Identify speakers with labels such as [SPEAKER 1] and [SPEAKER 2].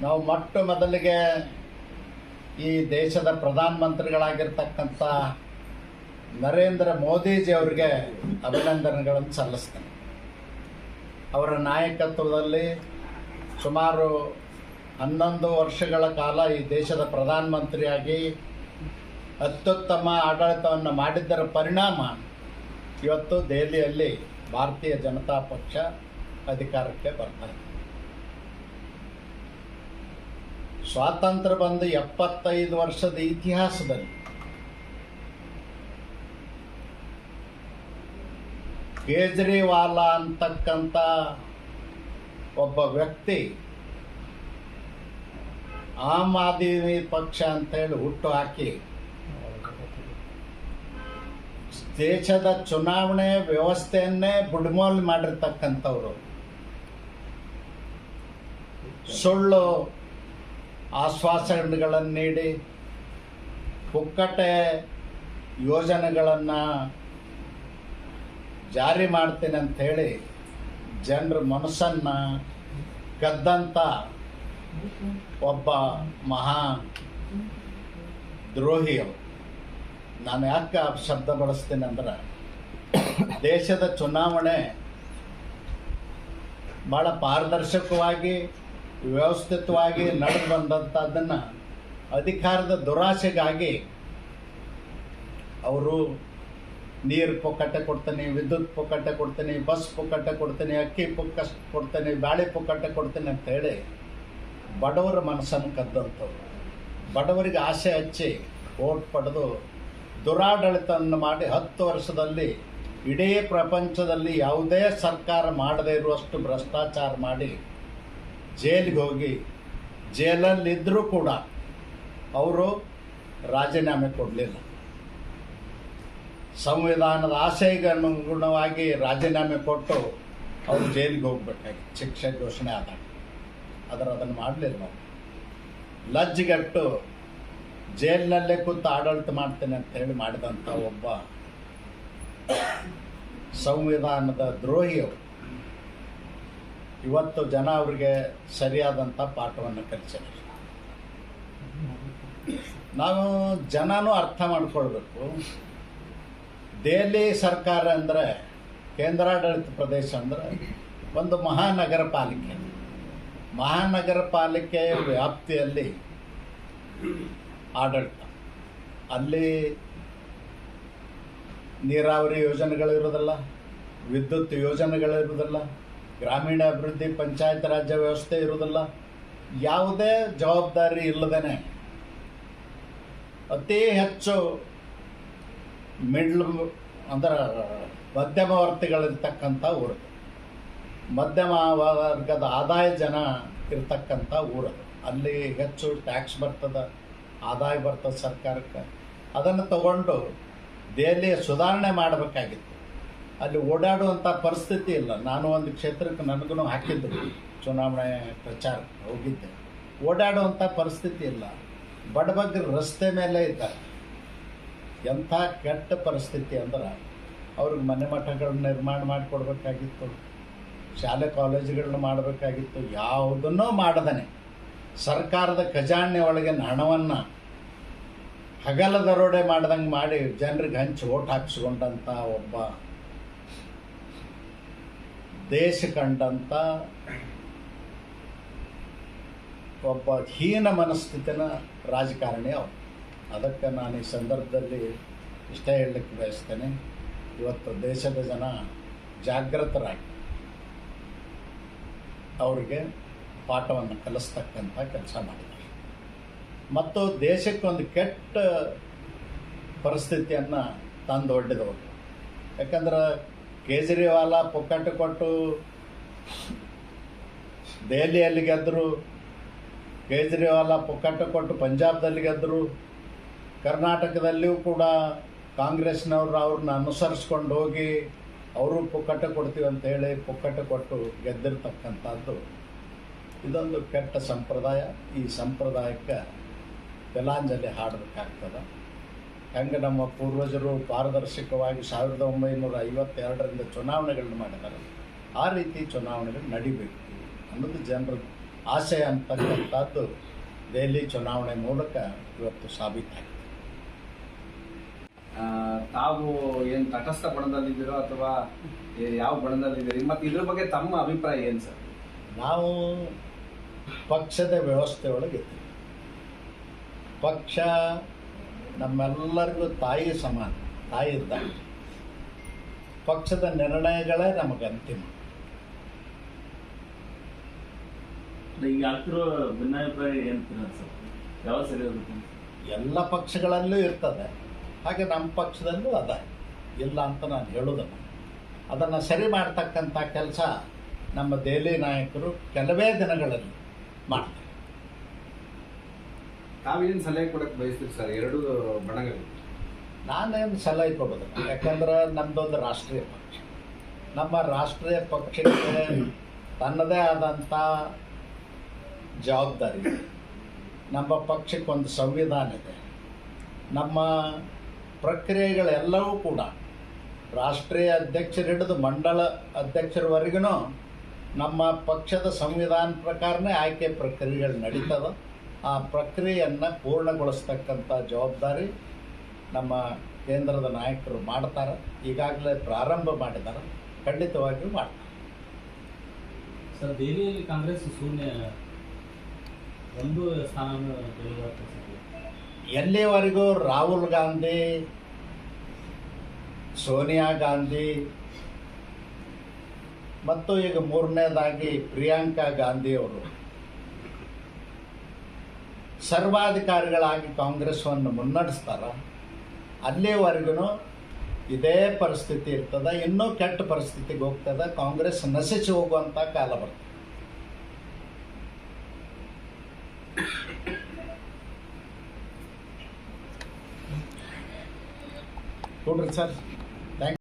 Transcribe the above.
[SPEAKER 1] ನಾವು ಮೊಟ್ಟ ಮೊದಲಿಗೆ ಈ ದೇಶದ ಪ್ರಧಾನಮಂತ್ರಿಗಳಾಗಿರ್ತಕ್ಕಂಥ ನರೇಂದ್ರ ಮೋದಿಜಿ ಅವರಿಗೆ ಅಭಿನಂದನೆಗಳನ್ನು ಸಲ್ಲಿಸ್ತೇನೆ. ಅವರ ನಾಯಕತ್ವದಲ್ಲಿ ಸುಮಾರು ಹನ್ನೊಂದು ವರ್ಷಗಳ ಕಾಲ ಈ ದೇಶದ ಪ್ರಧಾನಮಂತ್ರಿಯಾಗಿ ಅತ್ಯುತ್ತಮ ಆಡಳಿತವನ್ನು ಮಾಡಿದ್ದರ ಪರಿಣಾಮ ಇವತ್ತು ದೆಹಲಿಯಲ್ಲಿ ಭಾರತೀಯ ಜನತಾ ಪಕ್ಷ ಅಧಿಕಾರಕ್ಕೆ ಬರ್ತಾ ಇದೆ. ಸ್ವಾತಂತ್ರ್ಯ ಬಂದ ಎಪ್ಪತ್ತೈದು ವರ್ಷದ ಇತಿಹಾಸದಲ್ಲಿ ಕೇಜ್ರಿವಾಲ ಅಂತಕ್ಕಂಥ ಒಬ್ಬ ವ್ಯಕ್ತಿ ಆಮ್ ಆದ್ಮಿ ಪಕ್ಷ ಅಂತೇಳಿ ಹುಟ್ಟು ಹಾಕಿ ದೇಶದ ಚುನಾವಣೆ ವ್ಯವಸ್ಥೆಯನ್ನೇ ಬುಡ್ಮೋಲ್ ಮಾಡಿರ್ತಕ್ಕಂಥವ್ರು. ಸುಳ್ಳು ಆಶ್ವಾಸನೆಗಳನ್ನು ನೀಡಿ ಪುಕ್ಕಟೆ ಯೋಜನೆಗಳನ್ನು ಜಾರಿ ಮಾಡ್ತೀನಿ ಹೇಳಿ ಜನರ ಮನಸ್ಸನ್ನು ಕದ್ದಂಥ ಒಬ್ಬ ಮಹಾ ದ್ರೋಹಿಯವರು ನಾನು ಯಾಕೆ ಆ ಶಬ್ದ ಬಳಸ್ತೀನಿ ಅಂದ್ರೆ ದೇಶದ ಚುನಾವಣೆ ಭಾಳ ಪಾರದರ್ಶಕವಾಗಿ ವ್ಯವಸ್ಥಿತವಾಗಿ ನಡೆದು ಬಂದಂಥದ್ದನ್ನು ಅಧಿಕಾರದ ದುರಾಸೆಗಾಗಿ ಅವರು ನೀರು ಪುಕ್ಕಟ್ಟೆ ಕೊಡ್ತೀನಿ, ವಿದ್ಯುತ್ ಪುಕ್ಕಟ್ಟೆ ಕೊಡ್ತೀನಿ, ಬಸ್ ಪುಕ್ಕಟ್ಟೆ ಕೊಡ್ತೀನಿ, ಅಕ್ಕಿ ಪುಕ್ಕ ಕೊಡ್ತೀನಿ ಬಾಳೆ ಪುಕ್ಕಟ್ಟೆ ಕೊಡ್ತೀನಿ ಅಂತ ಹೇಳಿ ಬಡವರ ಮನಸ್ಸನ್ನು ಕದ್ದಂಥವ್ರು. ಬಡವರಿಗೆ ಆಸೆ ಹಚ್ಚಿ ಓಟ್ ಪಡೆದು ದುರಾಡಳಿತವನ್ನು ಮಾಡಿ ಹತ್ತು ವರ್ಷದಲ್ಲಿ ಇಡೀ ಪ್ರಪಂಚದಲ್ಲಿ ಯಾವುದೇ ಸರ್ಕಾರ ಮಾಡದೇ ಇರುವಷ್ಟು ಭ್ರಷ್ಟಾಚಾರ ಮಾಡಿ ಜೈಲಿಗೆ ಹೋಗಿ ಜೈಲಲ್ಲಿದ್ದರೂ ಕೂಡ ಅವರು ರಾಜೀನಾಮೆ ಕೊಡಲಿಲ್ಲ. ಸಂವಿಧಾನದ ಆಶಯಕ್ಕೆ ಅನುಗುಣವಾಗಿ ರಾಜೀನಾಮೆ ಕೊಟ್ಟು ಅವರು ಜೈಲಿಗೆ ಹೋಗ್ಬೇಕಾಗಿತ್ತು ಶಿಕ್ಷೆ ಘೋಷಣೆ ಆದಾಗ ಆದರೆ ಅದನ್ನು ಮಾಡಲಿಲ್ಲ ಲಜ್ಜೆಗಟ್ಟು ಜೈಲಿನಲ್ಲೇ ಕೂತು ಆಡಳಿತ ಮಾಡ್ತೇನೆ ಅಂತ ಹೇಳಿ ಮಾಡಿದಂಥ ಒಬ್ಬ ಸಂವಿಧಾನದ ದ್ರೋಹಿಯವರು ಇವತ್ತು ಜನ ಅವರಿಗೆ ಸರಿಯಾದಂಥ ಪಾಠವನ್ನು ಕಲಿಸಿದ್ದಾರೆ ನಾವು ಜನನೂ ಅರ್ಥ ಮಾಡ್ಕೊಳ್ಬೇಕು. ದೆಹಲಿ ಸರ್ಕಾರ ಅಂದರೆ, ಕೇಂದ್ರಾಡಳಿತ ಪ್ರದೇಶ ಅಂದರೆ ಒಂದು ಮಹಾನಗರ ಪಾಲಿಕೆ. ಮಹಾನಗರ ಪಾಲಿಕೆಯ ವ್ಯಾಪ್ತಿಯಲ್ಲಿ ಆಡಳಿತ. ಅಲ್ಲಿ ನೀರಾವರಿ ಯೋಜನೆಗಳು ಇರೋದಿಲ್ಲ ವಿದ್ಯುತ್ ಯೋಜನೆಗಳು ಇರೋದಿಲ್ಲ ಗ್ರಾಮೀಣ ಅಭಿವೃದ್ಧಿ ಪಂಚಾಯತ್ ರಾಜ್ಯ ವ್ಯವಸ್ಥೆ ಇರುವುದಿಲ್ಲ. ಯಾವುದೇ ಜವಾಬ್ದಾರಿ ಇಲ್ಲದೇ ಅತಿ ಹೆಚ್ಚು ಮಿಡ್ಲ್ ಅಂದ್ರೆ ಮಧ್ಯಮವರ್ತಿಗಳಿರ್ತಕ್ಕಂಥ ಊರು. ಮಧ್ಯಮ ವರ್ಗದ ಆದಾಯ ಜನ ಇರ್ತಕ್ಕಂಥ ಊರು. ಅಲ್ಲಿ ಹೆಚ್ಚು ಟ್ಯಾಕ್ಸ್ ಬರ್ತದೆ, ಆದಾಯ ಬರ್ತದೆ ಸರ್ಕಾರಕ್ಕೆ. ಅದನ್ನು ತಗೊಂಡು ದೆಹಲಿಯ ಸುಧಾರಣೆ ಮಾಡಬೇಕಾಗಿತ್ತು. ಅಲ್ಲಿ ಓಡಾಡುವಂಥ ಪರಿಸ್ಥಿತಿ ಇಲ್ಲ. ನಾನು ಒಂದು ಕ್ಷೇತ್ರಕ್ಕೆ ನನಗೂ ಹಾಕಿದ್ದರು ಚುನಾವಣೆ ಪ್ರಚಾರ ಹೋಗಿದ್ದೆ. ಓಡಾಡುವಂಥ ಪರಿಸ್ಥಿತಿ ಇಲ್ಲ. ಬಡಬಗ್ಗರು ರಸ್ತೆ ಮೇಲೆ ಇದ್ದಾರೆ. ಎಂಥ ಕೆಟ್ಟ ಪರಿಸ್ಥಿತಿ ಅಂದ್ರೆ ಅವ್ರಿಗೆ ಮನೆ ಮಠಗಳನ್ನ ನಿರ್ಮಾಣ ಮಾಡಿಕೊಡ್ಬೇಕಾಗಿತ್ತು, ಶಾಲೆ ಕಾಲೇಜುಗಳನ್ನ ಮಾಡಬೇಕಾಗಿತ್ತು, ಯಾವುದನ್ನೂ ಮಾಡದನೆ. ಸರ್ಕಾರದ ಖಜಾನೆ ಒಳಗಿನ ಹಣವನ್ನು ಹಗಲ ದರೋಡೆ ಮಾಡ್ದಂಗೆ ಮಾಡಿ ಜನರಿಗೆ ಹಂಚಿ ಓಟ್ ಹಾಕ್ಸ್ಕೊಂಡಂಥ ಒಬ್ಬ ದೇಶ ಕಂಡಂಥ ಒಬ್ಬ ಹೀನ ಮನಸ್ಥಿತಿನ ರಾಜಕಾರಣಿ ಅವರು. ಅದಕ್ಕೆ ನಾನು ಈ ಸಂದರ್ಭದಲ್ಲಿ ಇಷ್ಟ ಹೇಳಲಿಕ್ಕೆ ಬಯಸ್ತೇನೆ. ಇವತ್ತು ದೇಶದ ಜನ ಜಾಗೃತರಾಗಿ ಅವರಿಗೆ ಪಾಠವನ್ನು ಕಲಿಸ್ತಕ್ಕಂಥ ಕೆಲಸ ಮಾಡಿದ್ದಾರೆ. ಮತ್ತು ದೇಶಕ್ಕೊಂದು ಕೆಟ್ಟ ಪರಿಸ್ಥಿತಿಯನ್ನು ತಂದು ಒಡ್ಡಿದವರು. ಯಾಕಂದ್ರೆ ಕೇಜ್ರಿವಾಲ ಪುಕ್ಕಟ್ಟು ಕೊಟ್ಟು ದೆಹಲಿಯಲ್ಲಿ ಗೆದ್ದರು ಕೇಜ್ರಿವಾಲ ಪುಕ್ಕಟ್ಟು ಕೊಟ್ಟು ಪಂಜಾಬ್ದಲ್ಲಿ ಗೆದ್ದರು ಕರ್ನಾಟಕದಲ್ಲಿಯೂ ಕೂಡ ಕಾಂಗ್ರೆಸ್ನವರು ಅವ್ರನ್ನ ಅನುಸರಿಸ್ಕೊಂಡು ಹೋಗಿ ಅವರು ಪುಕ್ಕಟ್ಟು ಕೊಡ್ತೀವಿ ಅಂತ ಹೇಳಿ ಪುಕ್ಕಟ್ಟು ಕೊಟ್ಟು ಗೆದ್ದಿರ್ತಕ್ಕಂಥದ್ದು. ಇದೊಂದು ಕೆಟ್ಟ ಸಂಪ್ರದಾಯ. ಈ ಸಂಪ್ರದಾಯಕ್ಕೆ ಬೆಲಾಂಜಲಿ ಹಾಡಬೇಕಾಗ್ತದೆ. ಹೆಂಗೆ ನಮ್ಮ ಪೂರ್ವಜರು ಪಾರದರ್ಶಕವಾಗಿ ಸಾವಿರದ ಒಂಬೈನೂರ ಐವತ್ತೆರಡರಿಂದ ಚುನಾವಣೆಗಳನ್ನ ಮಾಡಿದ್ದಾರೆ. ಆ ರೀತಿ ಚುನಾವಣೆಗಳು ನಡಿಬೇಕು ಅನ್ನೋದು ಜನರ ಆಸೆ ಅಂತಕ್ಕಂಥದ್ದು ದೆಹಲಿ ಚುನಾವಣೆ ಮೂಲಕ ಇವತ್ತು ಸಾಬೀತಾಗಿದೆ.
[SPEAKER 2] ಆ, ತಾವು ಏನು ತಟಸ್ಥ ಬಣದಲ್ಲಿದ್ದೀರೋ ಅಥವಾ ಯಾವ ಬಣದಲ್ಲಿದ್ದೀರಿ? ಮತ್ತೆ ಇದ್ರ ಬಗ್ಗೆ ತಮ್ಮ ಅಭಿಪ್ರಾಯ ಏನ್ ಸರ್?
[SPEAKER 1] ನಾವು ಪಕ್ಷದ ವ್ಯವಸ್ಥೆ ಒಳಗೆ ಪಕ್ಷ ನಮ್ಮೆಲ್ಲರಿಗೂ ತಾಯಿ ಸಮಾನ ತಾಯಿ ಇದ್ದ ಪಕ್ಷದ ನಿರ್ಣಯಗಳೇ ನಮಗೆ ಅಂತಿಮ.
[SPEAKER 3] ಈಗ ಆಗ್ತಿರೋ ಭಿನ್ನಾಭಿಪ್ರಾಯ ಏನಂತೀರ ಸರ್? ಯಾವ ಸರಿ ಹೋಗುತ್ತೆ
[SPEAKER 1] ಎಲ್ಲ ಪಕ್ಷಗಳಲ್ಲೂ ಇರ್ತದೆ. ಹಾಗೆ ನಮ್ಮ ಪಕ್ಷದಲ್ಲೂ ಅದ. ಇಲ್ಲ ಅಂತ ನಾನು ಹೇಳೋದಲ್ಲ ಅದನ್ನು ಸರಿ ಮಾಡ್ತಕ್ಕಂಥ ಕೆಲಸ ನಮ್ಮ ದೆಹಲಿ ನಾಯಕರು ಕೆಲವೇ ದಿನಗಳಲ್ಲಿ ಮಾಡ್ತಾರೆ.
[SPEAKER 2] ತಾವೇನ್ ಸಲಹೆ ಕೊಡಕ್ ಬಯಸ್ತೀರಿ ಸರ್? ಎರಡು ಬಣಗಳು.
[SPEAKER 1] ನಾನೇನು ಸಲಹೆ ಕೊಡೋದಿಲ್ಲ. ಯಾಕಂದ್ರೆ ನಮ್ಮದೊಂದು ರಾಷ್ಟ್ರೀಯ ಪಕ್ಷ. ನಮ್ಮ ರಾಷ್ಟ್ರೀಯ ಪಕ್ಷಕ್ಕೆ ತನ್ನದೇ ಆದಂಥ ಜವಾಬ್ದಾರಿ ನಮ್ಮ ಪಕ್ಷಕ್ಕೊಂದು ಸಂವಿಧಾನ ಇದೆ. ನಮ್ಮ ಪ್ರಕ್ರಿಯೆಗಳೆಲ್ಲವೂ ಕೂಡ ರಾಷ್ಟ್ರೀಯ ಅಧ್ಯಕ್ಷರು ಹಿಡಿದು ಮಂಡಳ ಅಧ್ಯಕ್ಷರವರೆಗೂ ನಮ್ಮ ಪಕ್ಷದ ಸಂವಿಧಾನ ಪ್ರಕಾರನೇ ಆಯ್ಕೆ ಪ್ರಕ್ರಿಯೆಗಳು ನಡೀತದೆ ಆ ಪ್ರಕ್ರಿಯೆಯನ್ನು ಪೂರ್ಣಗೊಳಿಸ್ತಕ್ಕಂಥ ಜವಾಬ್ದಾರಿ ನಮ್ಮ ಕೇಂದ್ರದ ನಾಯಕರು ಮಾಡ್ತಾರೆ. ಈಗಾಗಲೇ ಪ್ರಾರಂಭ ಮಾಡಿದ್ದಾರೆ. ಖಂಡಿತವಾಗಿಯೂ ಮಾಡ್ತಾರೆ.
[SPEAKER 4] ಸರ್ ದೆಹಲಿಯಲ್ಲಿ ಕಾಂಗ್ರೆಸ್ ಶೂನ್ಯ ಒಂದು ಸ್ಥಾನ ಎಲ್ಲಿಯವರೆಗೂ
[SPEAKER 1] ಎಲ್ಲಿವರೆಗೂ ರಾಹುಲ್ ಗಾಂಧಿ ಸೋನಿಯಾ ಗಾಂಧಿ ಮತ್ತು ಈಗ ಮೂರನೇದಾಗಿ ಪ್ರಿಯಾಂಕಾ ಗಾಂಧಿ ಅವರು ಸರ್ವಾಧಿಕಾರಿಗಳಾಗಿ ಕಾಂಗ್ರೆಸ್ವನ್ನು ಮುನ್ನಡೆಸ್ತಾರ, ಅಲ್ಲಿವರೆಗೂ ಇದೇ ಪರಿಸ್ಥಿತಿ ಇರ್ತದೆ, ಇನ್ನೂ ಕೆಟ್ಟ ಪರಿಸ್ಥಿತಿಗೆ ಹೋಗ್ತದೆ, ಕಾಂಗ್ರೆಸ್ ನಶಿಸಿ ಹೋಗುವಂಥ ಕಾಲ ಬರ್ತದೆ. ನೋಡ್ರಿ ಸರ್.